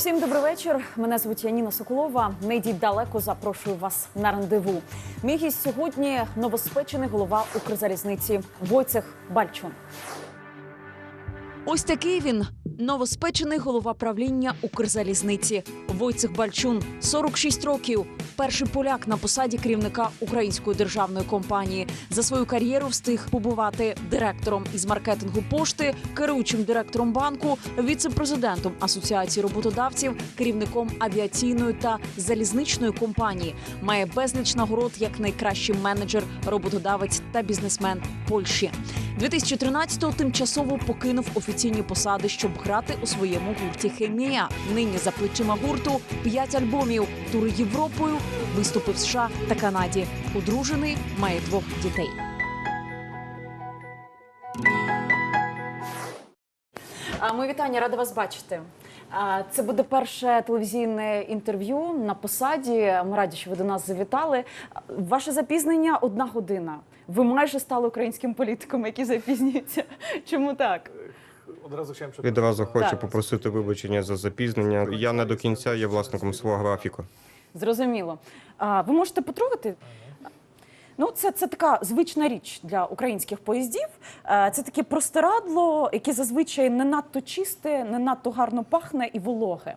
Всім добрий вечір. Мене звуть Яніна Соколова. Не йдіть далеко. Запрошую вас на рандеву. Мій гість сьогодні новоспечений голова Укрзалізниці Войцех Бальчун. Ось такий він новоспечений голова правління Укрзалізниці Войцех Бальчун, 46 років. Перший поляк на посаді керівника української державної компанії за свою кар'єру встиг побувати директором із маркетингу пошти, керуючим директором банку, віце-президентом асоціації роботодавців, керівником авіаційної та залізничної компанії. Має безліч нагород як найкращий менеджер, роботодавець та бізнесмен Польщі. 2013-го тимчасово покинув офіційні посади, щоб грати у своєму гурті Хемія. Нині за плечима гурту п'ять альбомів, тури Європою, виступи в США та Канаді. Одружений, має двох дітей. Ми вітання, рада вас бачити. Це буде перше телевізійне інтерв'ю на посаді. Ми раді, що ви до нас завітали. Ваше запізнення одна година. Ви майже стали українським політиком, який запізнюється. Чому так? Відразу хочу Так. попросити вибачення за запізнення. Я не до кінця є власником свого графіку. Зрозуміло. А, Ви можете потрогати? Ну, це, це така звична річ для українських поїздів. Це таке простирадло, яке зазвичай не надто чисте, не надто гарно пахне і вологе.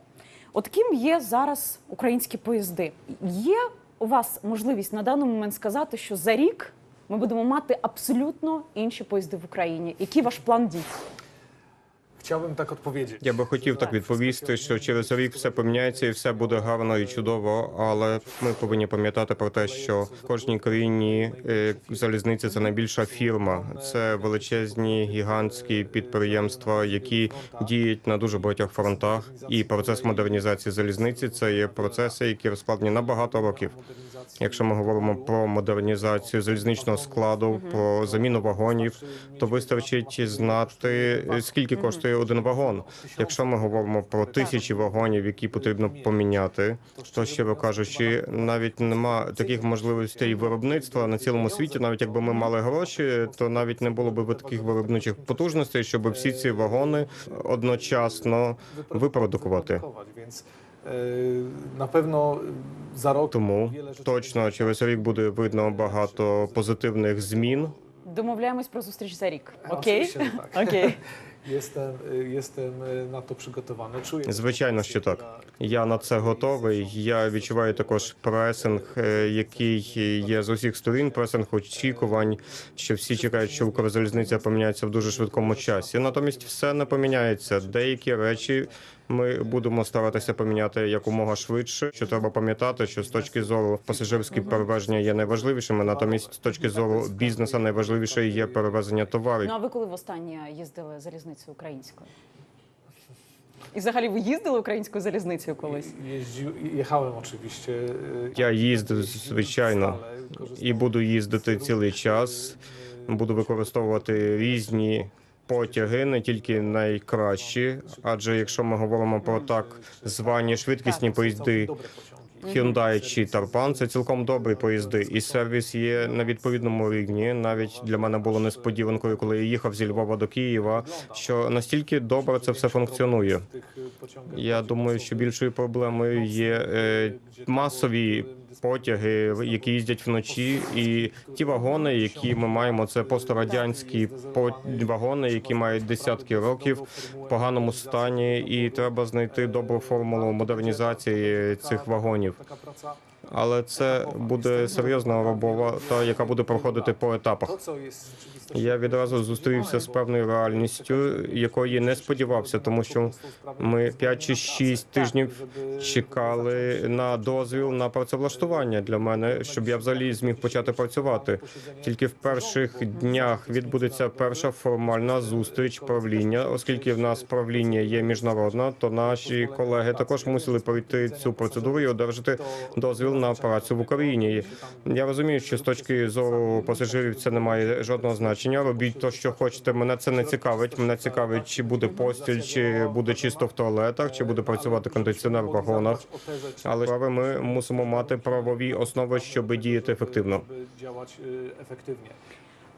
От ким є зараз українські поїзди? Є у вас можливість на даний момент сказати, що за рік ми будемо мати абсолютно інші поїзди в Україні. Який ваш план дій? Chciałbym tak odpowiedzieć. Я би хотів так відповісти, що через рік все поміняється і все буде гарно і чудово. Але ми повинні пам'ятати про те, що в кожній країні е, залізниця це найбільша фірма. Це величезні гігантські підприємства, які діють на дуже багатьох фронтах. І процес модернізації залізниці це є процеси, які розкладені на багато років. Якщо ми говоримо про модернізацію залізничного складу, про заміну вагонів, то вистачить знати скільки коштує один вагон. Якщо ми говоримо про тисячі вагонів, які потрібно поміняти, то щиро кажучи, навіть нема таких можливостей виробництва на цілому світі. Навіть якби ми мали гроші, то навіть не було б таких виробничих потужностей, щоб всі ці вагони одночасно випродукувати. Pewno za rok Тому точно через рік буде видно багато позитивних змін. Домовляємось про зустріч за рік. Окей? Окей. Jestem, jestem na to przygotowany. Czuję Звичайно, що так. Я на це готовий. Я відчуваю також пресинг, е, який є з усіх сторін. Пресинг очікувань, що всі чекають, що Укрзалізниця поміняється в дуже швидкому часі. Натомість все не поміняється. Деякі речі ми будемо старатися поміняти якомога швидше. Що треба пам'ятати, що з точки зору пасажирські перевезення є найважливішими. Натомість, з точки зору бізнесу, найважливіше є перевезення товарів. Ну а ви коли востаннє їздили залізницею українською? І взагалі ви їздили українською залізницею колись? Jechałem oczywiście. e, Я їздив звичайно і буду їздити цілий час. Буду використовувати різні потяги, не тільки найкращі. Адже якщо ми говоримо про так звані швидкісні поїзди. Hyundai чи Tarpan, це цілком добрі поїзди, і сервіс є на відповідному рівні. Навіть для мене було несподіванкою, коли я їхав зі Львова до Києва, що настільки добре це все функціонує. Я думаю, що більшою проблемою є е, масові потяги, які їздять вночі, і ті вагони, які ми маємо, це пострадянські по- вагони, які мають десятки років в поганому стані, і треба знайти добру формулу модернізації цих вагонів. Але це буде серйозна робота, яка буде проходити по етапах. Я відразу зустрівся з певною реальністю, якої не сподівався, тому що ми 5 чи 6 тижнів чекали на дозвіл на працевлаштування. для мене, щоб я взагалі зміг почати працювати. Тільки в перших днях відбудеться перша формальна зустріч правління, оскільки в нас правління є міжнародна, то наші колеги також мусили пройти цю процедуру і одержати дозвіл на працю в Україні. Я розумію, що з точки зору пасажирів це не має жодного значення. Робіть то, що хочете. Мене це не цікавить. Мене цікавить, чи буде постіль, чи буде чисто в туалетах, чи буде працювати кондиціонер в вагонах. Але ми мусимо мати правові основи, щоб діяти ефективно.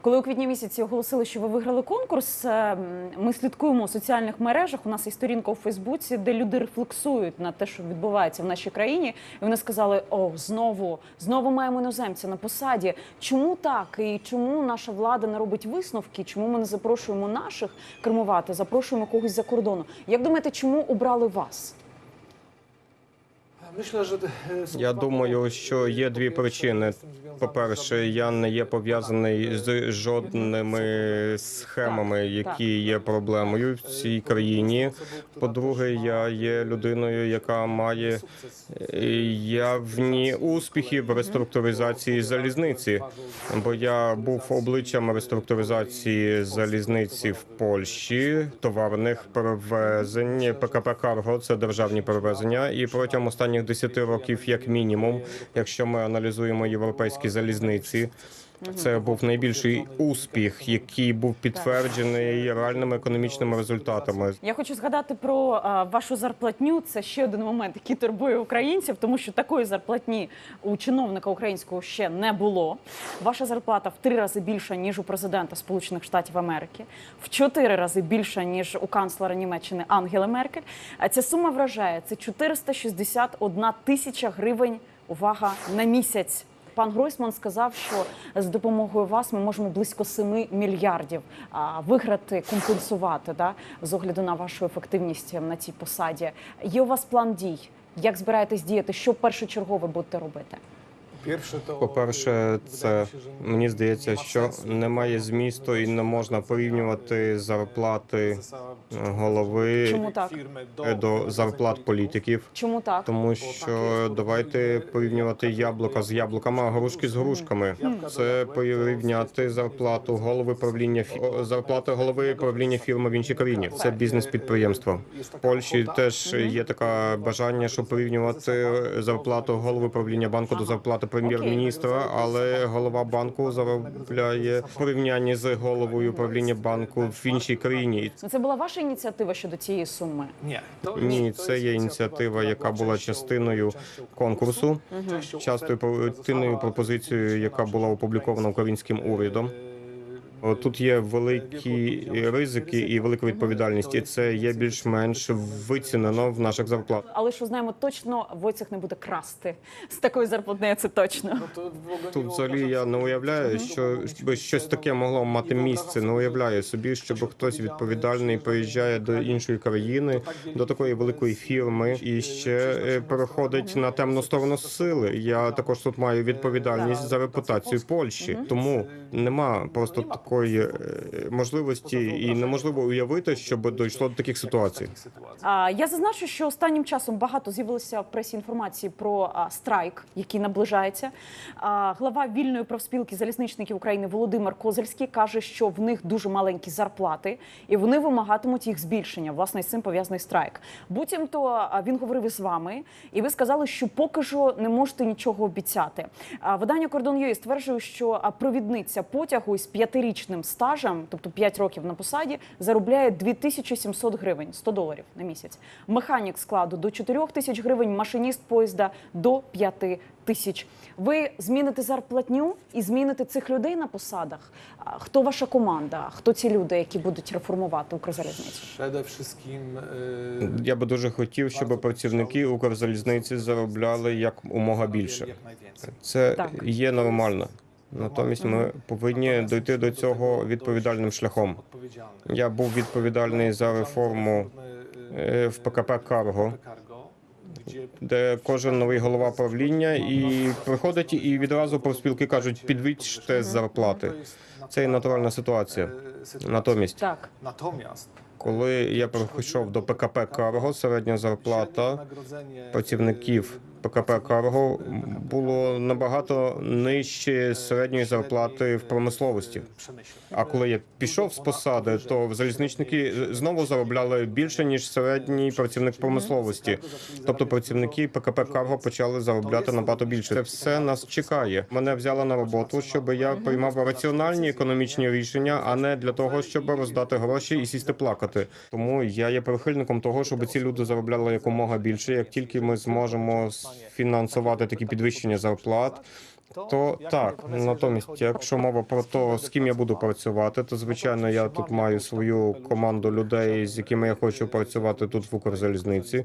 Коли у квітні місяці оголосили, що ви виграли конкурс, е, ми слідкуємо у соціальних мережах. У нас є сторінка у Фейсбуці, де люди рефлексують на те, що відбувається в нашій країні. І вони сказали: о, знову, знову маємо іноземця на посаді. Чому так? І чому наша влада не робить висновки? Чому ми не запрошуємо наших кермувати, запрошуємо когось за кордону? Як думаєте, чому обрали вас? Я dwa думаю, що є дві причини. По-перше, я не є пов'язаний з жодними схемами, які є проблемою в цій країні. По-друге, я є людиною, яка має е, явні успіхи в реструктуризації залізниці. Бо я був обличчям реструктуризації залізниці в Польщі, товарних перевезень. ПКП Карго це державні перевезення. І протягом останніх 10 років, як мінімум, якщо ми аналізуємо європейські залізниці. Це був найбільший успіх, який був підтверджений реальними економічними результатами. Я хочу згадати про а, вашу зарплатню. Це ще один момент, який турбує українців, тому що такої зарплатні у чиновника українського ще не було. Ваша зарплата в три рази більша ніж у президента Сполучених Штатів Америки, в чотири рази більша ніж у канцлера Німеччини Ангели Меркель. А ця сума вражає це 461 тисяча гривень. Увага на місяць. Пан Гройсман сказав, що з допомогою вас ми можемо близько 7 мільярдів виграти, компенсувати да, з огляду на вашу ефективність на цій посаді. Є у вас план дій? Як збираєтесь діяти? Що першочергове будете робити? To, По-перше, це мені здається, що немає змісту і не можна порівнювати зарплати голови Чому так? е, до зарплат політиків. Чому так? Тому що давайте порівнювати яблука з яблуками, а грушки з грушками. Це порівняти зарплату голови правління зарплати голови правління фірми в іншій країні. Це бізнес-підприємство. В Польщі теж є таке бажання, щоб порівнювати зарплату голови правління банку до зарплати прем'єр-міністра, але голова банку заробляє в порівнянні з головою правління банку в іншій країні. Ну, Це була ваша ініціатива щодо цієї суми. Ні, то Ні, це є ініціатива, яка була частиною конкурсу. частою пропозицією, яка була опублікована українським урядом. Е, Тут є великі ризики і велика відповідальність, і це є більш-менш вицінено в наших зарплатах. Але що знаємо точно, Войцех не буде красти з такої зарплатні, це точно. nie Тут взагалі я не уявляю, що би щось таке могло мати місце. Не уявляю собі, щоб хтось відповідальний приїжджає до іншої країни, до такої великої фірми і ще е, переходить на темну сторону сили. Я також тут маю відповідальність за репутацію Польщі, тому нема просто такої е, можливості і неможливо уявити, щоб дійшло до таких ситуацій. Я зазначу, що останнім часом багато з'явилося в пресі інформації про страйк, який наближається. Глава вільної профспілки залізничників України Володимир Козельський каже, що в них дуже маленькі зарплати, і вони вимагатимуть їх збільшення. Власне, з цим пов'язаний страйк. Буцімто він говорив із вами, і ви сказали, що поки що не можете нічого обіцяти. Видання Кордон стверджує, що провідниця потягу із п'ятирічним стажем, тобто 5 років на посаді, заробляє 2700 гривень, 100 доларів на місяць. Механік складу до 4 тисяч гривень, машиніст поїзда до 5 тисяч. Ви зміните зарплатню і зміните цих людей на посадах. Хто ваша команда? Хто ці люди, які будуть реформувати Укрзалізницю? E, Я би дуже хотів, щоб працівники Укрзалізниці заробляли як умога більше. Це Так. є нормально. Натомість ми повинні дойти до цього відповідальним шляхом. Я був відповідальний за реформу е, в ПКП Карго, де кожен новий голова правління і приходить і відразу профспілки кажуть, підвищте зарплати. na- Це є натуральна ситуація. e. Натомість, Так. Коли я прийшов до ПКП Карго, середня зарплата працівників ПКП Карго було набагато нижче середньої зарплати в промисловості. А коли я пішов з посади, то залізничники знову заробляли більше ніж середній працівник промисловості. Тобто працівники ПКП Карго почали заробляти набагато більше. Це все нас чекає. Мене взяли на роботу, щоб я приймав раціональні економічні рішення, а не для того, щоб роздати гроші і сісти плакати. Тому я є прихильником того, щоб ці люди заробляли якомога більше. Як тільки ми зможемо фінансувати такі підвищення зарплат. То так, натомість, якщо мова про те, з ким я буду працювати, то звичайно я тут маю свою команду людей, з якими я хочу працювати тут в Укрзалізниці.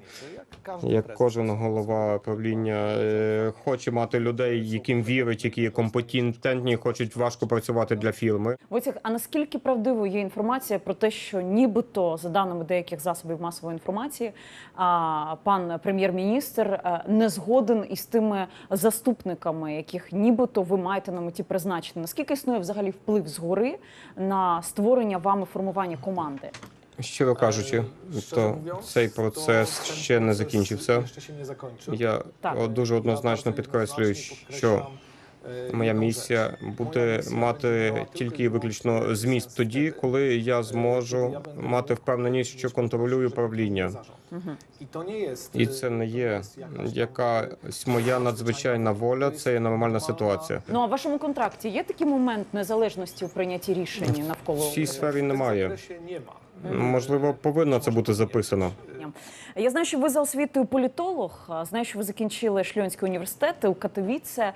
Як кожен голова правління е, хоче мати людей, яким вірить, які є компетентні, хочуть важко працювати для фірми. Войцех, а наскільки правдивою є інформація про те, що нібито за даними деяких засобів масової інформації, а, пан прем'єр-міністр е, не згоден із тими заступниками, яких нібито ви маєте на меті призначити? Наскільки існує взагалі вплив згори на створення вами формування команди? Щиро кажучи, то цей процес ще не закінчився. Я Так. дуже однозначно підкреслюю, що моя місія буде мати тільки виключно зміст тоді, коли я зможу мати впевненість, що контролюю правління. І це не є якась моя надзвичайна воля, це є нормальна ситуація. Ну а в вашому контракті є такий момент незалежності у прийнятті рішень навколо В цій сфері немає. Можливо, повинно це бути записано. Я знаю, що ви за освітою політолог. Знаю, що ви закінчили Шльонський університет у Катовіце.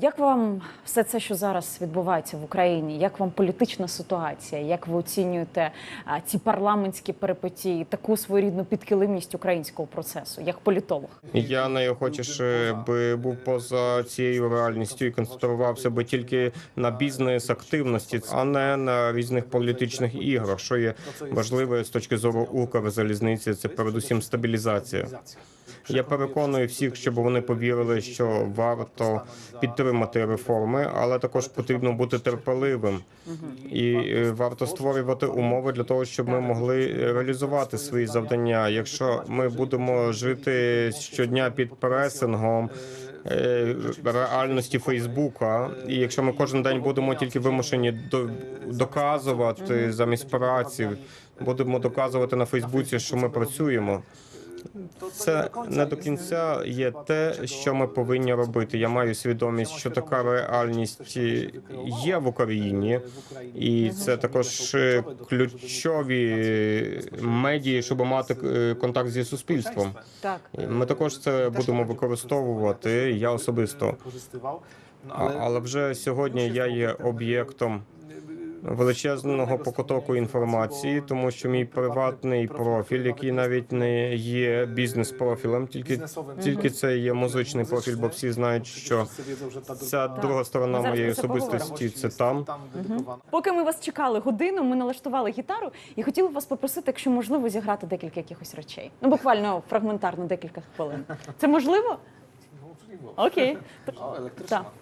Як вам все це, що зараз відбувається в Україні? Як вам політична ситуація? Як ви оцінюєте а, ці парламентські перипетії, таку своєрідну підкилимність українського процесу, як політолог? Я найохочіше би був поза цією реальністю і концентрувався би тільки на бізнес активності, а не на різних політичних іграх. Що є важливе з точки зору Укрзалізниці, це передусім стабілізація. Я переконую всіх, щоб вони повірили, що варто підтримати реформи, але також потрібно бути терпеливим і е, варто створювати умови для того, щоб ми могли реалізувати свої завдання. Якщо ми будемо жити щодня під пресингом. е, Реальності Фейсбука, і якщо ми кожен день будемо тільки вимушені до- доказувати замість праці, будемо доказувати на Фейсбуці, що ми працюємо. Це не до кінця є те, що ми повинні робити. Я маю свідомість, що така реальність є в Україні, і це також ключові медії, щоб мати е, контакт зі суспільством. Ми також це будемо використовувати. Я особисто. Але вже сьогодні я є об'єктом величезного потоку інформації, тому що мій приватний профіль, який навіть не є бізнес-профілем, тільки тільки це є музичний профіль, бо всі знають, що ця друга сторона моєї особистості це там. Поки ми вас чекали годину, ми налаштували гітару і хотіли вас попросити, якщо можливо, зіграти декілька якихось речей. Ну буквально фрагментарно декілька хвилин. Це можливо? Окей. Elektryczna. Так.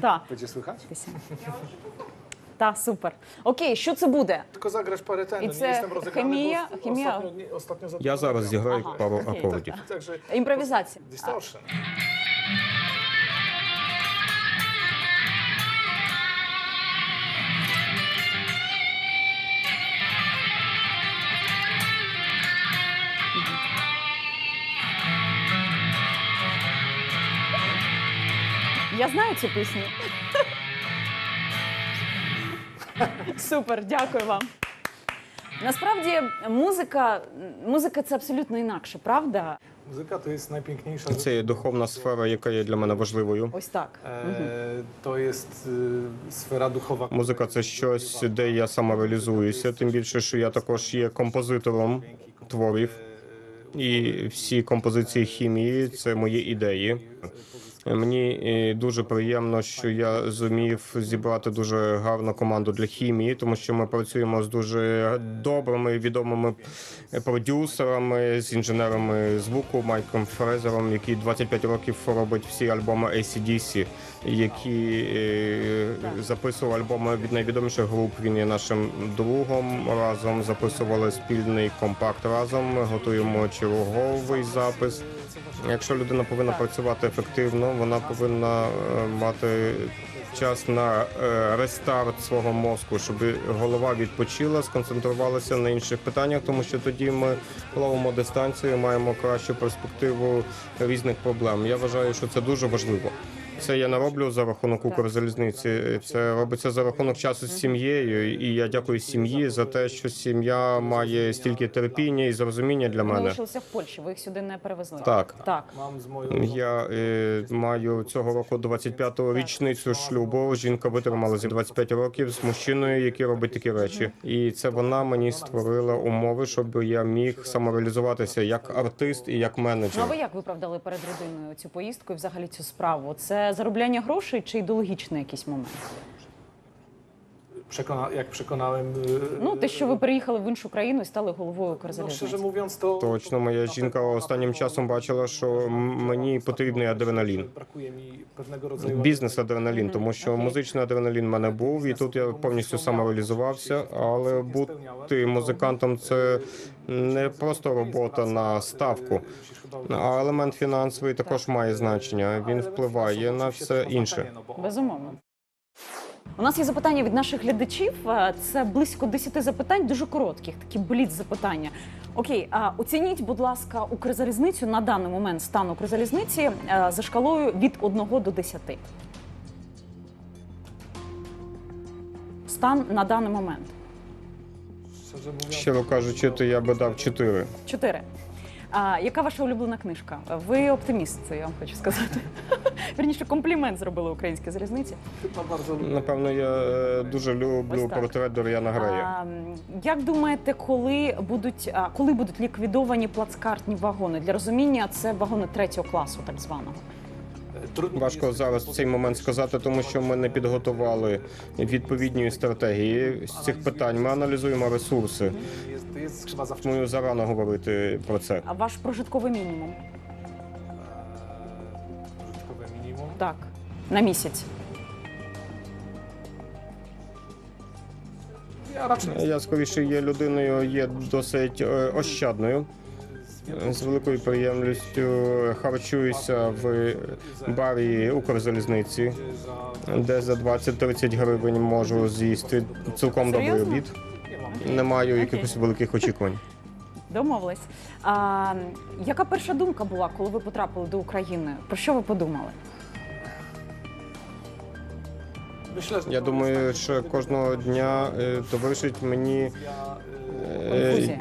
Так. Będzie Так, супер. Окей, що це буде? Ten. I Nie це ostatnio za Я зараз зіграю Ага, пару окей. акордів. Імпровізація. distortion. Я знаю цю пісню. Супер, дякую вам. Насправді музика, музика це абсолютно інакше, правда? Muzyka to jest najpiękniejsza Це є духовна сфера, яка є для мене важливою. Ось так. E, to jest y, sfera. Музика це щось, де я самореалізуюся. Тим більше, що я також є композитором творів, і всі композиції хімії це мої ідеї. Мені е, дуже приємно, що я зумів зібрати дуже гарну команду для хімії, тому що ми працюємо з дуже добрими відомими продюсерами, з інженерами звуку Майком Фрезером, який 25 років робить всі альбоми ACDC, які е, записував альбоми від найвідоміших груп. Він є нашим другом. Разом записували спільний компакт. Разом ми готуємо черговий запис. Якщо людина повинна працювати ефективно, вона повинна е, мати час на е, рестарт свого мозку, щоб голова відпочила, сконцентрувалася на інших питаннях, тому що тоді ми ловимо дистанцію, маємо кращу перспективу різних проблем. Я вважаю, що це дуже важливо. Це я не роблю за рахунок Укрзалізниці. Це робиться за рахунок часу з сім'єю. І я дякую сім'ї за те, що сім'я має стільки терпіння і зрозуміння для мене. лишилися в Польщі, ви їх сюди не перевезли. Так. Так. Я е, маю цього року 25-ту річницю шлюбу. Жінка витримала за 25 років з мужчиною, який робить такі речі, і це вона мені створила умови, щоб я міг самореалізуватися як артист і як Ну, менеджер. а ви як виправдали перед родиною цю поїздку і взагалі цю справу? Це заробляння грошей чи ідеологічний якийсь момент? Przekona, jak przekonałem. y, Ну, те, що ви переїхали в іншу країну і стали головою no, szczerze Укрзалізниці. mówiąc, to. Точно, моя жінка останнім часом бачила, що м- мені потрібний адреналін. Brakuje mi pewnego rodzaju. Бізнес адреналін, тому що музичний адреналін в мене був, і тут я повністю самореалізувався. Але бути музикантом це не просто робота на ставку. А елемент фінансовий також має значення. Він впливає на все інше. Безумовно. У нас є запитання від наших глядачів. Е, Це близько 10 запитань, дуже коротких, такі бліц запитання. Окей, а оцініть, будь ласка, Укрзалізницю на даний момент стан Укрзалізниці е, за шкалою від 1 до 10. Стан на даний момент. Щиро кажучи, то я би дав 4. 4. А, яка ваша улюблена книжка? Ви оптиміст, це я вам хочу сказати. Вірніше, комплімент зробили українській залізниці. Напевно, я е, дуже люблю портрет Доріана Грея. Як думаєте, коли будуть, коли будуть ліквідовані плацкартні вагони? Для розуміння, це вагони третього класу, так званого. Важко зараз в цей момент сказати, тому що ми не підготували відповідні стратегії з цих питань. Ми аналізуємо ресурси. Za зарано говорити про це. А ваш прожитковий мінімум? Eee, Użytkowe minimum. Так, на місяць. Я скоріше є людиною, є досить е, ощадною. З великою приємністю харчуюся в барі Укрзалізниці, де за 20-30 гривень можу з'їсти цілком добрий обід. Не маю Окей. якихось великих очікувань. Домовились. А, яка перша думка була, коли ви потрапили до України? Про що ви подумали? Я думаю, що кожного дня е, мені Ja, Конфузія. е.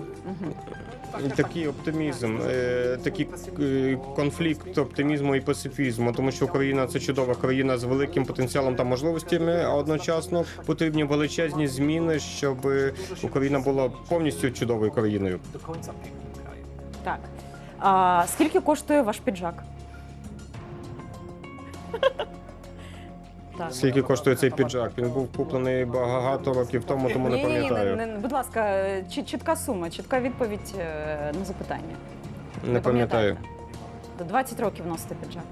Такий оптимізм, е, такий е, конфлікт оптимізму і пацифізму, тому що Україна це чудова країна з великим потенціалом та можливостями, а одночасно потрібні величезні зміни, щоб Україна була повністю чудовою країною. Так. А, скільки коштує ваш піджак? Так. Скільки коштує цей піджак? Він був куплений багато років тому, тому не Ні, ні, ні, пам'ятаю. не, не, будь ласка, е, чіт- чітка сума, чітка відповідь е, на запитання. Не пам'ятаю. До 20 років носите піджак.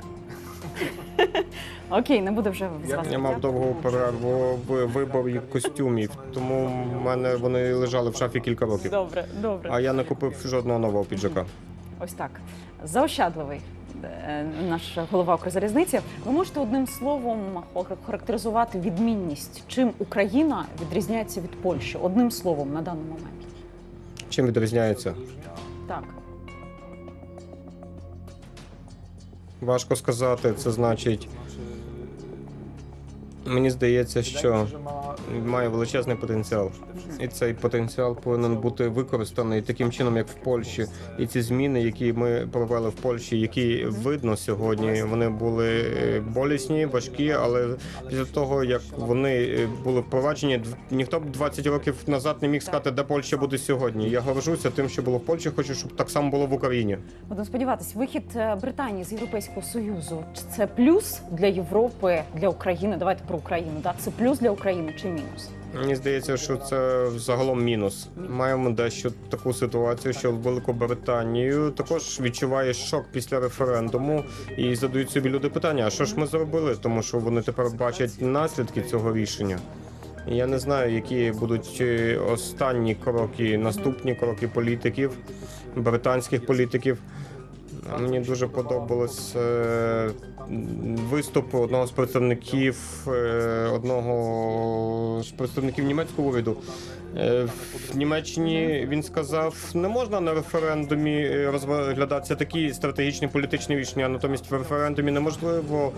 Окей, не буду вже з вас. Я мав довгу перерву в виборі костюмів, тому в мене вони лежали в шафі кілька років. Добре, добре. А я не купив жодного нового піджака. Ось так. Заощадливий наш голова Укрзалізниці. Ви можете одним словом характеризувати відмінність, чим Україна відрізняється від Польщі? Одним словом на даний момент. Чим відрізняється? Так. Важко сказати. Це значить, Мені здається, що się, має величезний потенціал, і цей потенціал повинен бути використаний таким чином, як в Польщі. І ці зміни, які ми провели в Польщі, які видно сьогодні, вони були е, болісні, важкі, але після того як вони е, були впроваджені, ніхто б 20 років назад не міг сказати, де Польща буде сьогодні. Я горжуся тим, що було в Польщі. Хочу, щоб так само було в Україні. Будемо сподіватися, вихід е, Британії з Європейського Союзу це плюс для Європи, для України. Давайте про Україну. Да? Це плюс для України чи мінус? Мені здається, що це загалом мінус. Маємо дещо таку ситуацію, що Великобританію також відчуває шок після референдуму і задають собі люди питання: а що ж ми зробили? Тому що вони тепер бачать наслідки цього рішення. Я не знаю, які будуть е, останні кроки, наступні кроки політиків, британських політиків. Мені дуже подобалось е, виступ одного з представників е, одного з представників німецького уряду. Е, В Німеччині він сказав, не можна на референдумі е, розглядатися такі стратегічні політичні рішення. Натомість в референдумі неможливо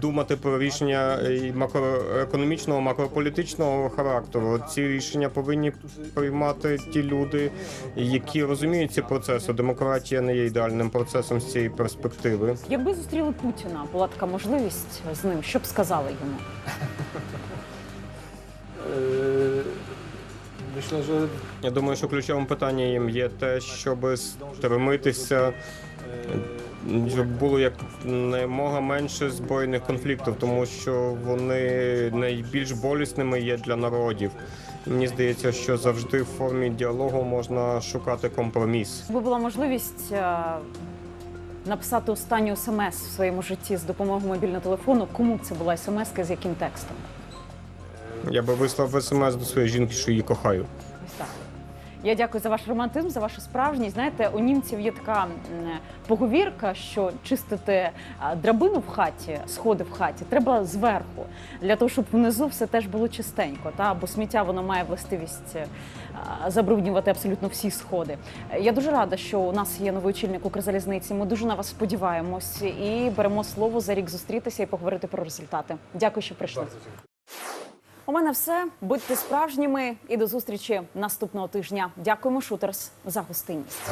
думати про рішення макроекономічного, макрополітичного характеру. Ці рішення повинні приймати ті люди, які розуміють ці процеси. Демократія не є ідеальним процесом з перспективи. Якби зустріли Путіна, була така можливість з ним, що б сказали йому? Że Я думаю, що ключовим питанням є те, щоб стремитися, щоб було як немога менше збройних конфліктів, тому що вони найбільш болісними є для народів. Мені здається, що завжди в формі діалогу можна шукати компроміс. Якби була можливість е, написати останню смс в своєму житті з допомогою мобільного телефону, кому б це була смс з яким текстом? Я би вислав смс до своєї жінки, що її кохаю. Ось так. Я дякую за ваш романтизм, за вашу справжність. Знаєте, у німців є така м, поговірка, що чистити а, драбину в хаті, сходи в хаті, треба зверху, для того, щоб внизу все теж було чистенько. Та? Бо сміття воно має властивість а, забруднювати абсолютно всі сходи. Е, Я дуже рада, що у нас є новий очільник Укрзалізниці. Ми дуже на вас сподіваємось і беремо слово за рік зустрітися і поговорити про результати. Дякую, що прийшли. У мене все. Будьте справжніми і до зустрічі наступного тижня. Дякуємо, Шутерс, за гостинність.